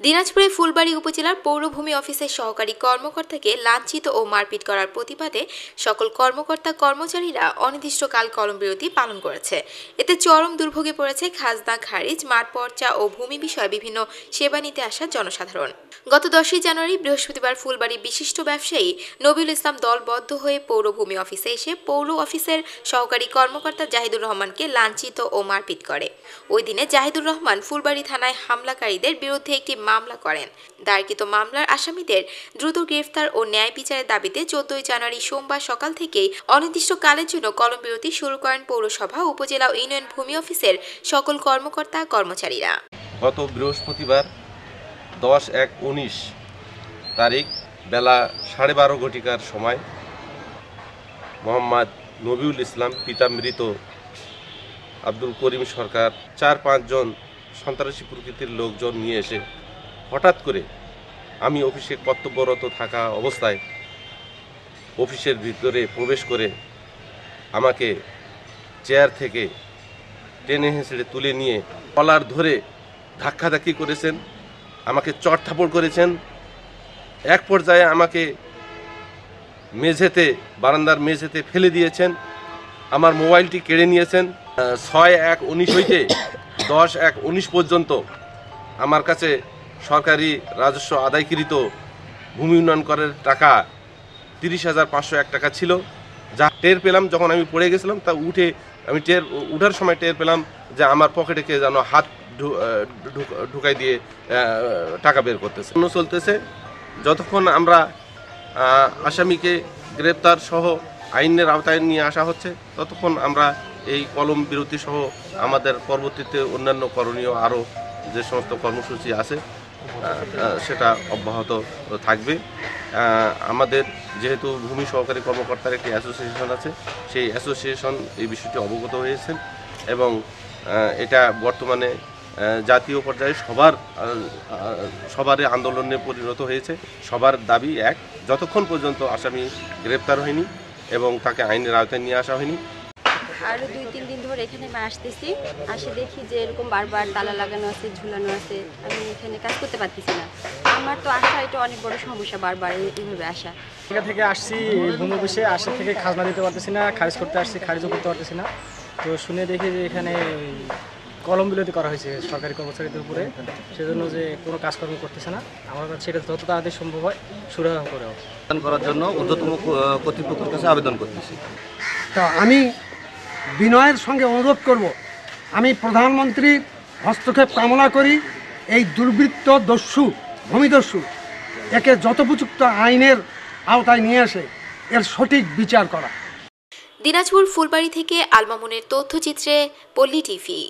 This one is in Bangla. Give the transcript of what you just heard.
দিনাজপুরে ফুলবাড়ি উপজেলার পৌরভূমি অফিসের সহকারী কর্মকর্তাকে লাঞ্ছিত ও মারপিট করার প্রতিবাদে সকল কর্মকর্তা কর্মচারীরা অনির্দিষ্টকাল কর্মবিরতি পালন করেছে। এতে চরম দুর্ভোগে পড়েছে খাজনা, খারিজ, মাঠ পর্চা ও ভূমি বিষয়ে বিভিন্ন সেবা নিতে আসা জনসাধারণ। গত দশই জানুয়ারি বৃহস্পতিবার ফুলবাড়ি বিশিষ্ট ব্যবসায়ী নবিউল ইসলাম দলবদ্ধ হয়ে পৌরভূমি অফিসে এসে পৌর অফিসের সহকারী কর্মকর্তা জাহিদুর রহমানকে লাঞ্ছিত ও মারপিট করে। ওই দিনে জাহিদুর রহমান ফুলবাড়ি থানায় হামলাকারীদের বিরুদ্ধে একটি মামলা করেন। দায়েরকৃত মামলার আসামিদের দ্রুত গ্রেফতার ও ন্যায় বিচারের দাবিতে চোদ্দই জানুয়ারি সোমবার সকাল থেকেই অনির্দিষ্টকালের জন্য কলম কলমবিরতি শুরু করেন পৌরসভা, উপজেলা ইউনিয়ন ভূমি অফিসের সকল কর্মকর্তা, কর্মচারীরা। গত বৃহস্পতিবার দশ এক উনিশ তারিখ বেলা সাড়ে বারো ঘটিকার সময় মোহাম্মদ নবিউল ইসলাম, পিতা মৃত আব্দুল করিম সরকার, চার পাঁচজন সন্ত্রাসী প্রকৃতির লোকজন নিয়ে এসে হঠাৎ করে আমি অফিসে কর্তব্যরত থাকা অবস্থায় অফিসের ভিতরে প্রবেশ করে আমাকে চেয়ার থেকে টেনে হেঁচড়ে তুলে নিয়ে কলার ধরে ধাক্কাধাক্কি করেছেন, আমাকে চট থাপড় করেছেন। এক পর্যায়ে আমাকে মেঝেতে, বারান্দার মেঝেতে ফেলে দিয়েছেন। আমার মোবাইলটি কেড়ে নিয়েছেন। ছয় এক উনিশ হইতে দশ এক উনিশ পর্যন্ত আমার কাছে সরকারি রাজস্ব আদায়কৃত ভূমি উন্নয়ন করের টাকা তিরিশ হাজার পাঁচশো এক টাকা ছিল। যা টের পেলাম যখন আমি পড়ে গেছিলাম, তা উঠে আমি টের, উঠার সময় টের পেলাম যে আমার পকেটে কে যেন হাত ঢুকাই দিয়ে টাকা বের করতেছে। অন্য চলতেছে। যতক্ষণ আমরা আসামিকে গ্রেপ্তার সহ আইনের আওতায় নিয়ে আসা হচ্ছে, ততক্ষণ আমরা এই কলম বিরতি সহ আমাদের পরবর্তীতে অন্যান্য করণীয় আরও যে সমস্ত কর্মসূচি আছে সেটা অব্যাহত থাকবে। আমাদের যেহেতু ভূমি সহকারী কর্মকর্তার একটি অ্যাসোসিয়েশন আছে, সেই অ্যাসোসিয়েশন এই বিষয়টি অবগত হয়েছেন এবং এটা বর্তমানে জাতীয় পর্যায়ে সবার সবারই আন্দোলনে পরিণত হয়েছে। সবার দাবি এক, যতক্ষণ পর্যন্ত আসামি গ্রেপ্তার হয়নি এবং তাকে আইনের আওতায় নিয়ে আসা হয়নি আরও দুই তিন দিন ধরে এখানে আমি আসতেছি। আসে দেখি যে এরকম বারবার তালা লাগানো আছে ঝুলানো আছে। আমি এখানে কাজ করতে পারতেছি না। আমার তো আসা এটা অনেক বড় সমস্যা বারবার এই- এইভাবে আসা। এখান থেকে আসছি ভূমি অফিসে আসি থেকে খাজনা দিতে পারতেছি না খারিজ করতে আসছি খারিজও করতে পারতেছি না। তো শুনে দেখি যে এখানে কলম বিরতি করা হয়েছে সরকারি কর্মচারীদের উপরে। সেজন্য যে কোনো কাজকর্ম করতেছে না। আমার কাছে সেটা যত তাড়াতাড়ি সম্ভব হয় সুরাহ করে করার জন্য ঊর্ধ্বতম কর্তৃপক্ষের কাছে আবেদন করতেছি। তা আমি বিনয়ের সঙ্গে অনুরোধ করব। আমি প্রধানমন্ত্রীর হস্তক্ষেপ কামনা করি, এই দুর্বৃত্ত দস্যু ভূমিদস্যু একে যথোপযুক্ত আইনের আওতায় নিয়ে এসে এর সঠিক বিচার করা। দিনাজপুর ফুলবাড়ি থেকে আলমামুনের তথ্যচিত্রে পল্লী টিভি।